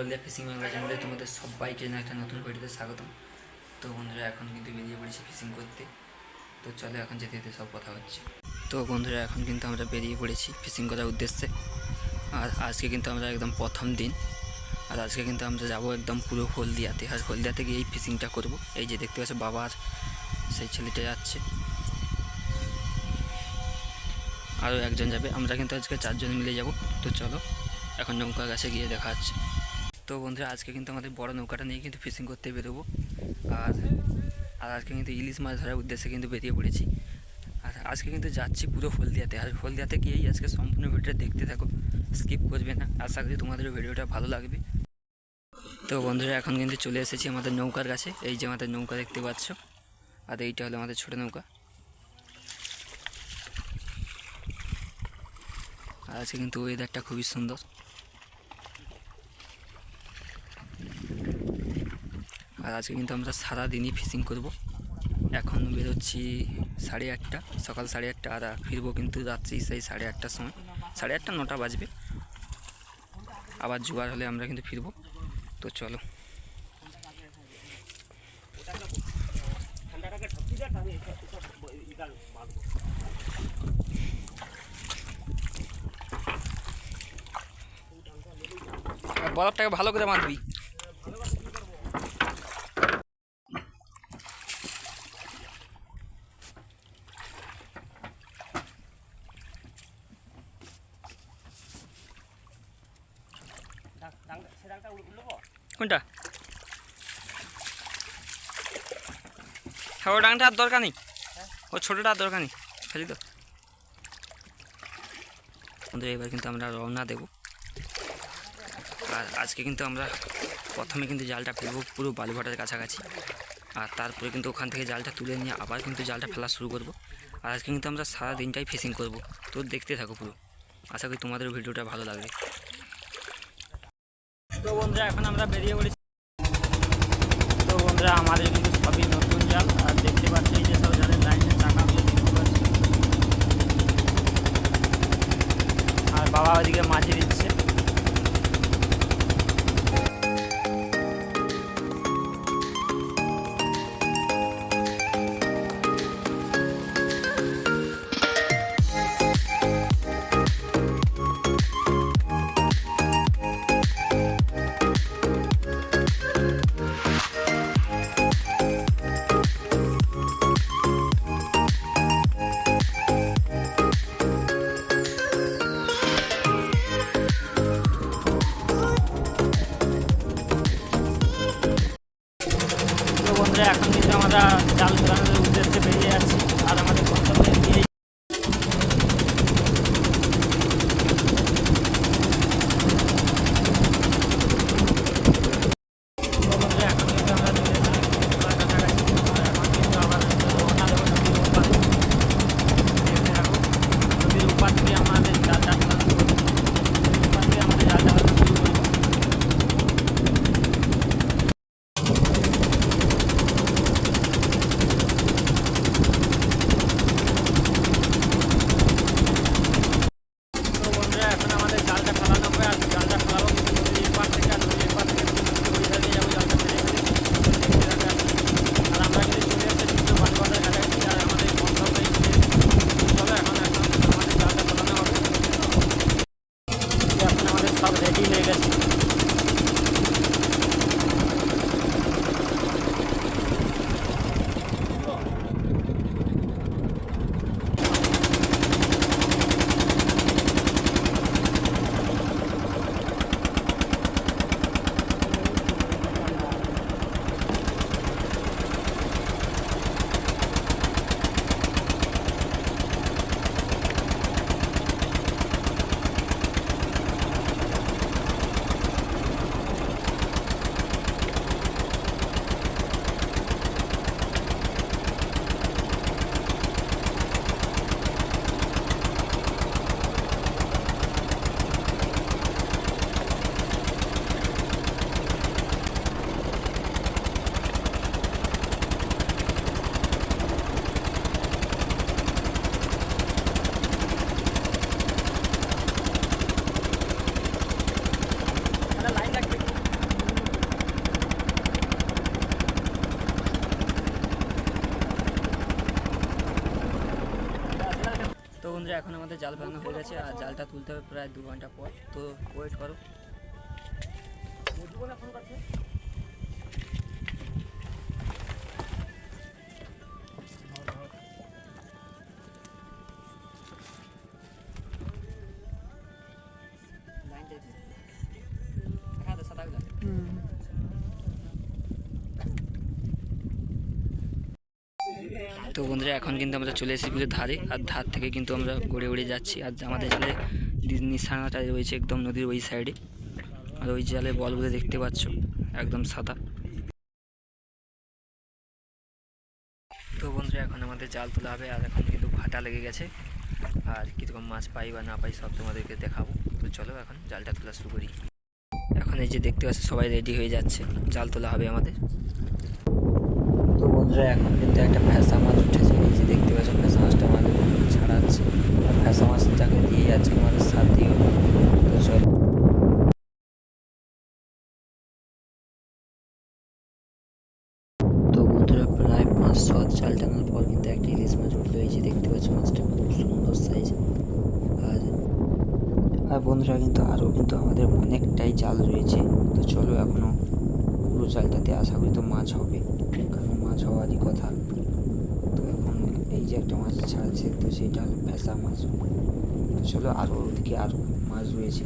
হলদিয়া fishing Bangla চ্যানেলে তোমাদের সবাইকে জানাই একটা নতুন ভিডিওতে স্বাগতম। তো বন্ধুরা, এখন কিন্তু বেরিয়ে পড়েছি ফিশিং করতে। তো চলো এখন যেতে যেতে সব কথা হচ্ছে। তো বন্ধুরা, এখন কিন্তু আমরা বেরিয়ে পড়েছি ফিশিং করার উদ্দেশ্যে। আর আজকে কিন্তু আমরা একদম প্রথম দিন। আর আজকে কিন্তু আমরা যাব একদম পুরো হলদিয়াতে। আর হলদিয়াতে গিয়ে এই ফিশিংটা করব। এই যে দেখতে পাচ্ছ, বাবা আর সেই ছেলেটা যাচ্ছে। আরও একজন যাবে। আমরা কিন্তু আজকে চারজন মিলে যাব। তো চলো, এখন নৌকা গাছে গিয়ে দেখা যাচ্ছে তো বন্ধুরা, আজকে কিন্তু আমাদের বড় নৌকাটা নিয়ে কিন্তু ফিশিং করতে বেরোবো। আর আর আজকে কিন্তু ইলিশ মাছ ধরার উদ্দেশ্যে কিন্তু বেরিয়ে পড়েছি। আর আজকে কিন্তু যাচ্ছি পুরো হলদিয়াতে। আর হলদিয়াতে গিয়েই আজকে সম্পূর্ণ ভিডিওটা দেখতে থাকো। স্কিপ করবে না। আশা করি তোমাদের ভিডিওটা ভালো লাগবে। তো বন্ধুরা, এখন কিন্তু চলে এসেছি আমাদের নৌকার কাছে। এই যে আমাদের নৌকা দেখতে পাচ্ছ। আর এইটা হলো আমাদের ছোটো নৌকা। আর আজকে কিন্তু ওয়েদারটা খুবই সুন্দর। আর আজকে কিন্তু আমরা সারাদিনই ফিশিং করব। এখন বেরোচ্ছি সাড়ে আটটা, সকাল সাড়ে আটটা, আর ফিরবো কিন্তু রাত্রি সেই সাড়ে আটটার সময়। সাড়ে আটটা, নটা বাজবে। আবার জোয়ার হলে আমরা কিন্তু ফিরবো। তো চলো। বরফটাকে ভালো করে বাঁধবি। কোনটা? হ্যাঁ ও ডাংটা আর দরকার নেই। ও ছোটোটা আর দরকার নেই। খালি তো। বন্ধু এবার কিন্তু আমরা রওনা দেবো। আর আজকে কিন্তু আমরা প্রথমে কিন্তু জালটা ফেলব পুরো বালুঘাটের কাছাকাছি। আর তারপরে কিন্তু ওখান থেকে জালটা তুলে নিয়ে আবার কিন্তু জালটা ফেলা শুরু করব। আর আজকে কিন্তু আমরা সারা দিনটাই ফিশিং করব। তো দেখতে থাকো পুরো। আশা করি তোমাদের ভিডিওটা ভালো লাগবে। তো বন্ধুরা, এখন আমরা বেরিয়ে পড়েছি। তো বন্ধুরা, আমাদের কিন্তু সবই নতুন জাল। আর দেখতে পাচ্ছি যে সব জালের লাইনের চাকাগুলো দেখতে পাচ্ছি আর বাবা ওদিকে মাঝে দিচ্ছে। বন্ধুরা এখন আমাদের জাল বানানো হয়ে গেছে আর জালটা তুলতে হবে প্রায় দু ঘণ্টা পর। তো ওয়েট করো। তো বন্ধুরা, এখন কিন্তু আমরা চলে এসেছি পুরো ধারে, আর ধার থেকে কিন্তু আমরা গড়ে গড়ে যাচ্ছি। আর আমাদের জালে নিশানাটা রয়েছে একদম নদীর ওই সাইডে আর ওই জালে বলগুলো দেখতে পাচ্ছ, একদম সাদা। তো বন্ধুরা, এখন আমাদের জাল তোলা হবে, আর এখন কিন্তু ভাটা লেগে গেছে। আর কীরকম মাছ পাই বা না পাই সব তোমাদেরকে দেখাবো। তো চলো এখন জালটা তোলা শুরু করি। এখন এই যে দেখতে পাচ্ছ, সবাই রেডি হয়ে যাচ্ছে। জাল তোলা হবে আমাদের। বন্ধুরা, এখন কিন্তু একটা ফ্যাসা মাছ উঠেছে। এই যে দেখতে পাচ্ছ, ফ্যাসা মাছটা আমাদের ছাড়াচ্ছে। আর ফ্যাসা মাছটাকে দিয়ে যাচ্ছে আমাদের সার দিয়ে তো চলো। তো বন্ধুরা, প্রায় পাঁচ সাত চাল টানার পর কিন্তু একটা ইলিশ মাছ উঠল। এই যে দেখতে পাচ্ছ, মাছটা খুব সুন্দর সাইজ আর আর বন্ধুরা কিন্তু আরও কিন্তু আমাদের অনেকটাই জাল রয়েছে। তো চলো এখনও পুরো জালটাতে আশা করি তো মাছ হবে। হওয়ারই কথা। তো এখন এই যে একটা মাছ ছাড়ছে, তো সেটা ফ্যাসা মাছ। তো চলো আরও ওদিকে আরও মাছ রয়েছে।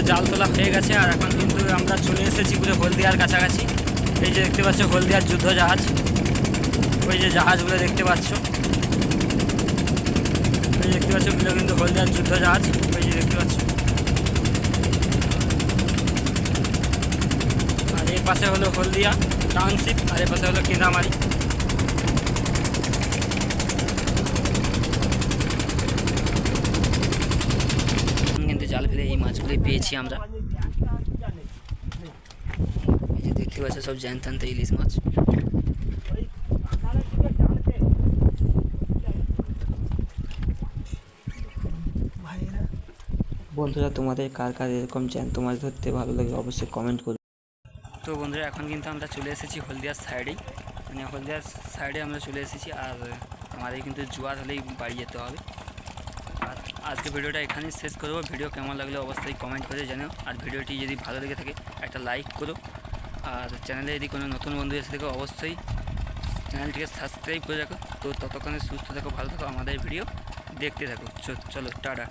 আমাদের জাল তোলা হয়ে গেছে আর এখন কিন্তু আমরা চলে এসেছি পুরো হলদিয়ার কাছাকাছি। এই যে দেখতে পাচ্ছ হলদিয়ার যুদ্ধ জাহাজ। ওই যে জাহাজগুলো দেখতে পাচ্ছ। ওই যে দেখতে পাচ্ছ ওগুলো কিন্তু হলদিয়ার যুদ্ধ জাহাজ। ওই যে দেখতে পাচ্ছ। আর এই পাশে হলো হলদিয়া টাউনশিপ আর এই পাশে হলো কেন্দামারি কিন্তু জাল ফেলে এই মাছগুলি পেয়েছি আমরা। এই যে দেখতে পাচ্ছ সব জ্যান্ত ইলিশ মাছ। বন্ধুরা তোমাদের কার কার এরকম জ্যান্ত মাছ ধরতে ভালো লাগে অবশ্যই কমেন্ট করবে তো বন্ধুরা এখন কিন্তু আমরা চলে এসেছি হলদিয়ার সাইডেই মানে হলদিয়ার সাইডে আমরা চলে এসেছি আর আমাদের কিন্তু জোয়ার হলেই বাড়ি যেতে হবে। আজকে ভিডিওটা এখানেই শেষ করব। ভিডিও কেমন লাগলে অবশ্যই কমেন্ট করে জানিও। আর ভিডিওটি যদি ভালো লেগে থাকে, একটা লাইক করো। আর চ্যানেলে যদি কোনো নতুন বন্ধু এসে থাকে অবশ্যই চ্যানেলটিকে সাবস্ক্রাইব করে রাখো। তো ততক্ষণে সুস্থ থাকো, ভালো থাকো আমাদের ভিডিও দেখতে থাকো। চলো, টাটা।